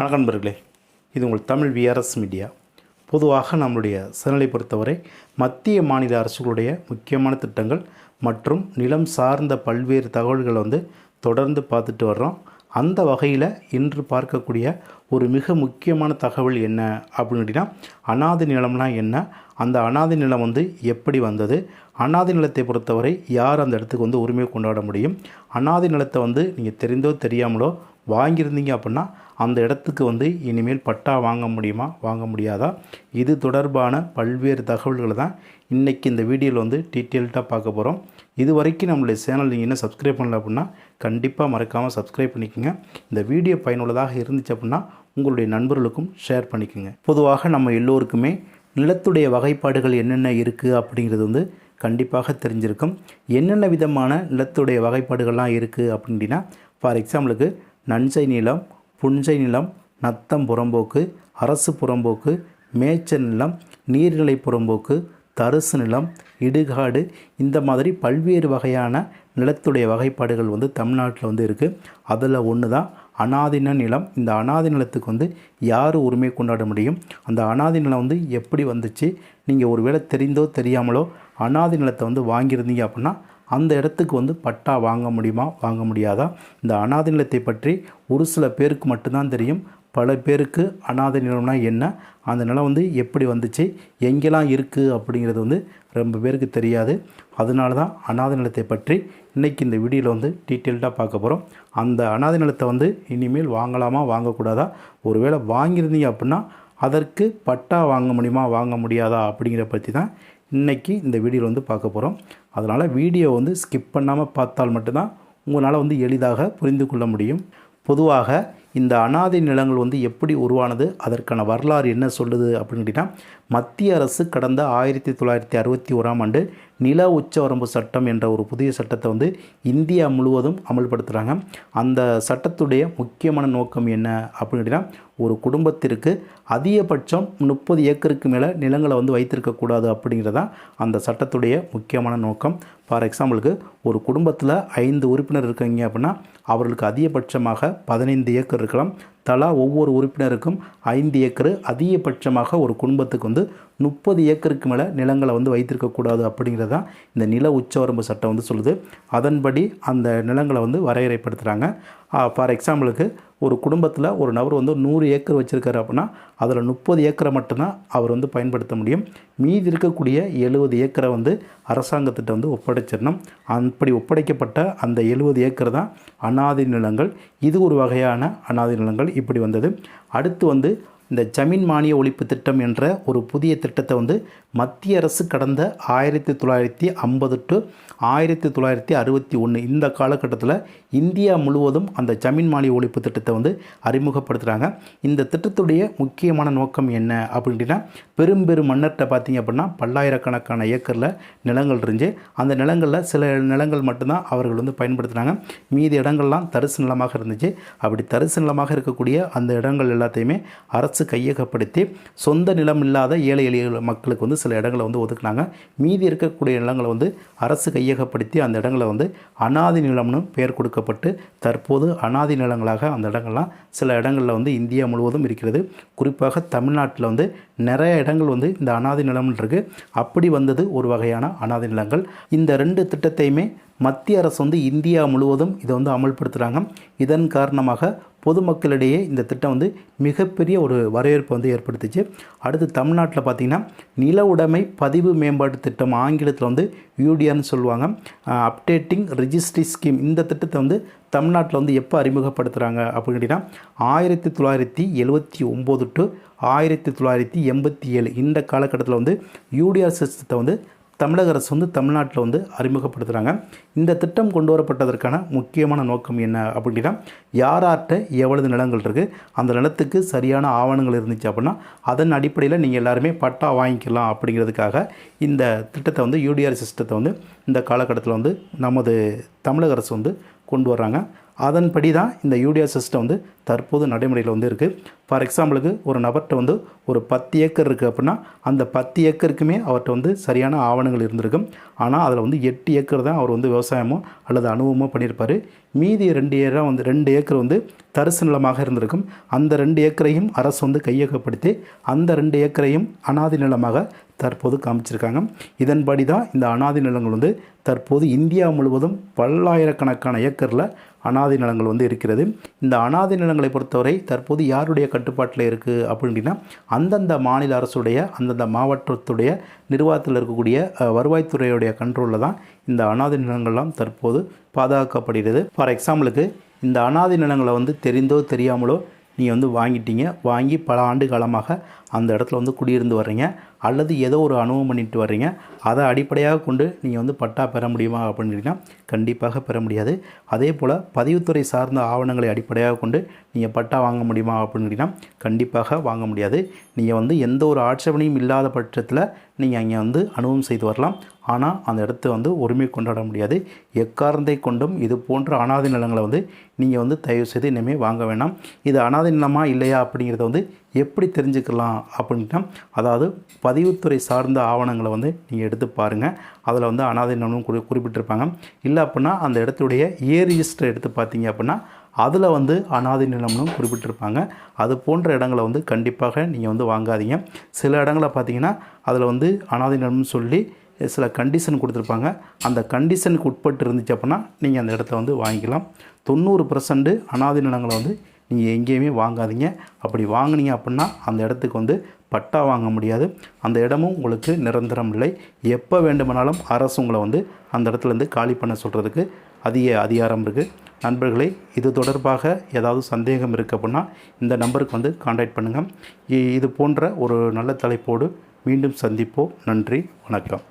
வணக்கம் நண்பர்களே. இது உங்கள் தமிழ் விஆர்எஸ் மீடியா பொதுவாக நம்மளுடைய சேனலை பொறுத்தவரை மத்திய மாநில அரசுகளுடைய முக்கியமான திட்டங்கள் மற்றும் நிலம் சார்ந்த பல்வேறு தகவல்களை வந்து தொடர்ந்து பார்த்துட்டு வர்றோம். அந்த வகையில் இன்று பார்க்கக்கூடிய ஒரு மிக முக்கியமான தகவல் என்ன அப்படின்னு கேட்டிங்கன்னா அனாதை நிலம்னா என்ன? அந்த அனாதை நிலம் வந்து எப்படி வந்தது? அனாதை நிலத்தை பொறுத்தவரை யார் அந்த இடத்துக்கு வந்து உரிமை கொண்டாட முடியும்? அனாதை நிலத்தை வந்து நீங்கள் தெரிந்தோ தெரியாமலோ வாங்கியிருந்தீங்க அப்படின்னா அந்த இடத்துக்கு வந்து இனிமேல் பட்டா வாங்க முடியுமா? வாங்க முடியாதா? இது தொடர்பான பல்வேறு தகவல்களை தான் இன்றைக்கி இந்த வீடியோவில் வந்து டீட்டெயில்டாக பார்க்க போகிறோம் இது வரைக்கும் நம்மளுடைய சேனல் நீங்கள் இன்னும் சப்ஸ்கிரைப் பண்ணல அப்படின்னா கண்டிப்பாக மறக்காமல் சப்ஸ்கிரைப் பண்ணிக்கோங்க. இந்த வீடியோ பயனுள்ளதாக இருந்துச்சு அப்படின்னா உங்களுடைய நண்பர்களுக்கும் ஷேர் பண்ணிக்கோங்க. பொதுவாக நம்ம எல்லோருக்குமே நிலத்துடைய வகைப்பாடுகள் என்னென்ன இருக்குது அப்படிங்கிறது வந்து கண்டிப்பாக தெரிஞ்சிருக்கும். என்னென்ன விதமான நிலத்துடைய வகைப்பாடுகள்லாம் இருக்குது அப்படின்னா ஃபார் எக்ஸாம்பிளுக்கு நன்சை நிலம் புன்சை நிலம் நத்தம் புறம்போக்கு அரசு புறம்போக்கு மேய்ச்ச நிலம் நீர்நிலை புறம்போக்கு தரிசு நிலம் இடுகாடு இந்த மாதிரி பல்வேறு வகையான நிலத்துடைய வகைப்பாடுகள் வந்து தமிழ்நாட்டில் வந்து இருக்குது அதில் ஒன்று தான் அனாதின நிலம். இந்த அனாதி நிலத்துக்கு வந்து யார் உரிமை கொண்டாட முடியும்? அந்த அனாதி நிலம் வந்து எப்படி வந்துச்சு? நீங்கள் ஒருவேளை தெரிந்தோ தெரியாமலோ அனாதி நிலத்தை வந்து வாங்கியிருந்தீங்க அப்படின்னா அந்த இடத்துக்கு வந்து பட்டா வாங்க முடியுமா வாங்க முடியாதா? இந்த அனாதை நிலத்தை பற்றி ஒரு சில பேருக்கு மட்டும்தான் தெரியும். பல பேருக்கு அனாதை நிலம்னா என்ன? அந்த நிலம் வந்து எப்படி வந்துச்சு? எங்கெல்லாம் இருக்குது அப்படிங்கிறது வந்து ரொம்ப பேருக்கு தெரியாது. அதனால தான் அனாதை நிலத்தை பற்றி இன்றைக்கி இந்த வீடியோவில் வந்து டீட்டெயில்டாக பார்க்க போகிறோம் அந்த அனாதை நிலத்தை வந்து இனிமேல் வாங்கலாமா வாங்கக்கூடாதா? ஒருவேளை வாங்கியிருந்தீங்க அப்படின்னா அதற்கு பட்டா வாங்க முடியுமா வாங்க முடியாதா அப்படிங்கிற பற்றி தான் இன்றைக்கி இந்த வீடியோவில் வந்து பார்க்க போகிறோம் அதனால் வீடியோ வந்து ஸ்கிப் பண்ணாமல் பார்த்தால் மட்டும்தான் உங்களால் வந்து எளிதாக புரிந்து கொள்ள முடியும். பொதுவாக இந்த அனாதை நிலங்கள் வந்து எப்படி உருவானது அதற்கான வரலாறு என்ன சொல்லுது அப்படின்னு கேட்டிங்கன்னா மத்திய அரசு கடந்த ஆயிரத்தி தொள்ளாயிரத்தி அறுபத்தி ஓராம் ஆண்டு நில உச்சவரம்பு சட்டம் என்ற ஒரு புதிய சட்டத்தை வந்து இந்தியா முழுவதும் அமல்படுத்துகிறாங்க அந்த சட்டத்துடைய முக்கியமான நோக்கம் என்ன அப்படின்னு கேட்டிங்கன்னா ஒரு குடும்பத்திற்கு அதிகபட்சம் முப்பது ஏக்கருக்கு மேலே நிலங்களை வந்து வைத்திருக்கக்கூடாது அப்படிங்கிறதான் அந்த சட்டத்துடைய முக்கியமான நோக்கம். ஃபார் எக்ஸாம்பிளுக்கு ஒரு குடும்பத்தில் ஐந்து உறுப்பினர் இருக்கீங்க அப்படின்னா அவர்களுக்கு அதிகபட்சமாக பதினைந்து ஏக்கர் இருக்கலாம். தலா ஒவ்வொரு உறுப்பினருக்கும் ஐந்து ஏக்கர் அதிகபட்சமாக ஒரு குடும்பத்துக்கு வந்து முப்பது ஏக்கருக்கு மேலே நிலங்களை வந்து வைத்திருக்கக்கூடாது அப்படிங்கிறது தான் இந்த நில உச்சவரம்பு சட்டம் வந்து சொல்லுது. அதன்படி அந்த நிலங்களை வந்து வரையறைப்படுத்துகிறாங்க ஃபார் எக்ஸாம்பிளுக்கு ஒரு குடும்பத்தில் ஒரு நபர் வந்து நூறு ஏக்கர் வச்சுருக்காரு அப்படின்னா அதில் முப்பது ஏக்கரை மட்டும்தான் அவர் வந்து பயன்படுத்த முடியும். மீதி இருக்கக்கூடிய எழுபது ஏக்கரை வந்து அரசாங்கத்திட்ட வந்து ஒப்படைச்சிடணும். அப்படி ஒப்படைக்கப்பட்ட அந்த எழுபது ஏக்கர் தான் அனாதி நிலங்கள். இது ஒரு வகையான அனாதி நிலங்கள் இப்படி வந்தது. அடுத்து வந்து இந்த ஜமீன் மானிய ஒழிப்பு திட்டம் என்ற ஒரு புதிய திட்டத்தை வந்து மத்திய அரசு கடந்த ஆயிரத்தி தொள்ளாயிரத்தி ஐம்பது டு ஆயிரத்தி தொள்ளாயிரத்தி அறுபத்தி ஒன்று இந்த காலகட்டத்தில் இந்தியா முழுவதும் அந்த ஜமீன் மாலி ஒழிப்பு திட்டத்தை வந்து அறிமுகப்படுத்துகிறாங்க இந்த திட்டத்துடைய முக்கியமான நோக்கம் என்ன அப்படின்னா பெரும் பெரும் மன்னர்கிட்ட பார்த்தீங்க அப்படின்னா பல்லாயிரக்கணக்கான ஏக்கரில் நிலங்கள் இருந்துச்சு. அந்த நிலங்களில் சில நிலங்கள் மட்டும்தான் அவர்கள் வந்து பயன்படுத்துகிறாங்க மீதி இடங்கள்லாம் தரிசு நிலமாக இருந்துச்சு. அப்படி தரிசு நிலமாக இருக்கக்கூடிய அந்த இடங்கள் எல்லாத்தையுமே அரசு கையகப்படுத்தி சொந்த நிலம் இல்லாத ஏழை எளிய மக்களுக்கு வந்து சில இடங்களை வந்து ஒதுக்குனாங்க. மீதி இருக்கக்கூடிய நிலங்களை வந்து அரசு கையகப்படுத்தி அந்த இடங்களை வந்து அனாதி நிலம்னு பெயர் கொடுக்கப்பட்டு தற்போது அனாதி நிலங்களாக அந்த இடங்கள்லாம் சில இடங்களில் வந்து இந்தியா முழுவதும் இருக்கிறது. குறிப்பாக தமிழ்நாட்டில் வந்து நிறைய இடங்கள் வந்து இந்த அனாதி நிலம் இருக்குது அப்படி வந்தது ஒரு வகையான அனாதி நிலங்கள். இந்த ரெண்டு திட்டத்தையுமே மத்திய அரசு வந்து இந்தியா முழுவதும் இதை வந்து அமல்படுத்துகிறாங்க இதன் காரணமாக பொதுமக்களிடையே இந்த திட்டம் வந்து மிகப்பெரிய ஒரு வரவேற்பை வந்து ஏற்படுத்துச்சு. அடுத்து தமிழ்நாட்டில் பார்த்திங்கன்னா நில உடைமை பதிவு மேம்பாட்டு திட்டம் ஆங்கிலத்தில் வந்து யூடிஆர்னு சொல்லுவாங்க. அப்டேட்டிங் ரிஜிஸ்ட்ரி ஸ்கீம் இந்த திட்டத்தை வந்து தமிழ்நாட்டில் வந்து எப்போ அறிமுகப்படுத்துகிறாங்க அப்படின்னு கேட்டிங்கன்னா ஆயிரத்தி தொள்ளாயிரத்தி எழுபத்தி ஒம்பது டு ஆயிரத்தி தொள்ளாயிரத்தி எண்பத்தி ஏழு இந்த காலகட்டத்தில் வந்து யூடிஆர் சிஸ்டத்தை வந்து தமிழக அரசு வந்து தமிழ்நாட்டில் வந்து அறிமுகப்படுத்துகிறாங்க இந்த திட்டம் கொண்டு வரப்பட்டதற்கான முக்கியமான நோக்கம் என்ன அப்படின்னா யார்கிட்ட எவ்வளவு நிலங்கள் இருக்குது அந்த நிலத்துக்கு சரியான ஆவணங்கள் இருந்துச்சு அப்படின்னா அதன் அடிப்படையில் நீங்கள் எல்லாருமே பட்டா வாங்கிக்கலாம் அப்படிங்கிறதுக்காக இந்த திட்டத்தை வந்து யூடிஆர் சிஸ்டத்தை வந்து இந்த காலகட்டத்தில் வந்து நமது தமிழக அரசு வந்து கொண்டு வர்றாங்க. அதன்படி தான் இந்த யூடியா சிஸ்டம் வந்து தற்போது நடைமுறையில் வந்து இருக்குது ஃபார் எக்ஸாம்பிளுக்கு ஒரு நபர்கிட்ட வந்து ஒரு பத்து ஏக்கர் இருக்குது அப்படின்னா அந்த பத்து ஏக்கருக்குமே அவர்கிட்ட வந்து சரியான ஆவணங்கள் இருந்திருக்கும். ஆனால் அதில் வந்து எட்டு ஏக்கர் தான் அவர் வந்து விவசாயமோ அல்லது அனுபவமோ பண்ணியிருப்பார். மீதி ரெண்டு ஏக்கராக வந்து ரெண்டு ஏக்கர் வந்து தரிசு நிலமாக இருந்திருக்கும். அந்த ரெண்டு ஏக்கரையும் அரசு வந்து கையகப்படுத்தி அந்த ரெண்டு ஏக்கரையும் அனாதி நிலமாக தற்போது காமிச்சிருக்காங்க. இதன்படி தான் இந்த அனாதி நிலங்கள் வந்து தற்போது இந்தியா முழுவதும் பல்லாயிரக்கணக்கான ஏக்கரில் அனாதி நிலங்கள் வந்து இருக்கிறது. இந்த அனாதி நிலங்களை பொறுத்தவரை தற்போது யாருடைய கட்டுப்பாட்டில் இருக்குது அப்படின்னா அந்தந்த மாநில அரசுடைய அந்தந்த மாவட்டத்துடைய நிர்வாகத்தில் இருக்கக்கூடிய வருவாய்த்துறையுடைய கண்ட்ரோலில் தான் இந்த அனாதி நிலங்கள்லாம் தற்போது பாதுகாக்கப்படுகிறது. ஃபார் எக்ஸாம்பிளுக்கு இந்த அனாதி நிலங்களை வந்து தெரிந்தோ தெரியாமலோ நீங்கள் வந்து வாங்கிட்டீங்க. வாங்கி பல ஆண்டு காலமாக அந்த இடத்துல வந்து குடியிருந்து வர்றீங்க அல்லது ஏதோ ஒரு அனுபவம் பண்ணிட்டு வர்றீங்க அதை அடிப்படையாக கொண்டு நீங்கள் வந்து பட்டா பெற முடியுமா அப்படின்னு கண்டிப்பாக பெற முடியாது. அதே போல் பதிவுத்துறை சார்ந்த ஆவணங்களை அடிப்படையாக கொண்டு நீங்கள் பட்டா வாங்க முடியுமா அப்படின்னு கண்டிப்பாக வாங்க முடியாது. நீங்கள் வந்து எந்த ஒரு ஆட்சேபனையும் இல்லாத பட்சத்தில் நீங்கள் அங்கே வந்து அனுபவம் செய்து வரலாம். ஆனால் அந்த இடத்த வந்து உரிமை கொண்டாட முடியாது. எக்காரணத்தை கொண்டும் இது போன்ற அனாதை நிலங்களை வந்து நீங்கள் வந்து தயவு செய்து இனிமேல் வாங்க வேண்டாம் இது அனாதை நிலமா இல்லையா அப்படிங்கிறத வந்து எப்படி தெரிஞ்சுக்கலாம் அப்படின்னா அதாவது பதிவுத்துறை சார்ந்த ஆவணங்களை வந்து நீங்கள் எடுத்து பாருங்கள் அதில் வந்து அனாதை நிலமும் குறி குறிப்பிட்டிருப்பாங்க. இல்லை அப்படின்னா அந்த இடத்துடைய ஏ ரிஜிஸ்டர் எடுத்து பார்த்தீங்க அப்படின்னா அதில் வந்து அனாதை நிலம்னு குறிப்பிட்டிருப்பாங்க. அது போன்ற இடங்களை வந்து கண்டிப்பாக நீங்கள் வந்து வாங்காதீங்க. சில இடங்களை பார்த்தீங்கன்னா அதில் வந்து அனாதை நிலம்னு சொல்லி சில கண்டிஷன் கொடுத்துருப்பாங்க. அந்த கண்டிஷனுக்கு உட்பட்டு இருந்துச்சு அப்படின்னா நீங்கள் அந்த இடத்த வந்து வாங்கிக்கலாம். தொண்ணூறு பர்சன்ட் அனாதை நிலங்களை வந்து நீங்கள் எங்கேயுமே வாங்காதீங்க. அப்படி வாங்கினீங்க அப்படின்னா அந்த இடத்துக்கு வந்து பட்டா வாங்க முடியாது. அந்த இடமும் உங்களுக்கு நிரந்தரம் இல்லை. எப்போ வேண்டுமானாலும் அரசு உங்களை வந்து அந்த இடத்துலேருந்து காலி பண்ண சொல்கிறதுக்கு அதிக அதிகாரம் இருக்குது நண்பர்களே இது தொடர்பாக ஏதாவது சந்தேகம் இருக்குது அப்படின்னா இந்த நம்பருக்கு வந்து காண்டாக்ட் பண்ணுங்கள் இது போன்ற ஒரு நல்ல தலைப்போடு மீண்டும் சந்திப்போம். நன்றி வணக்கம்.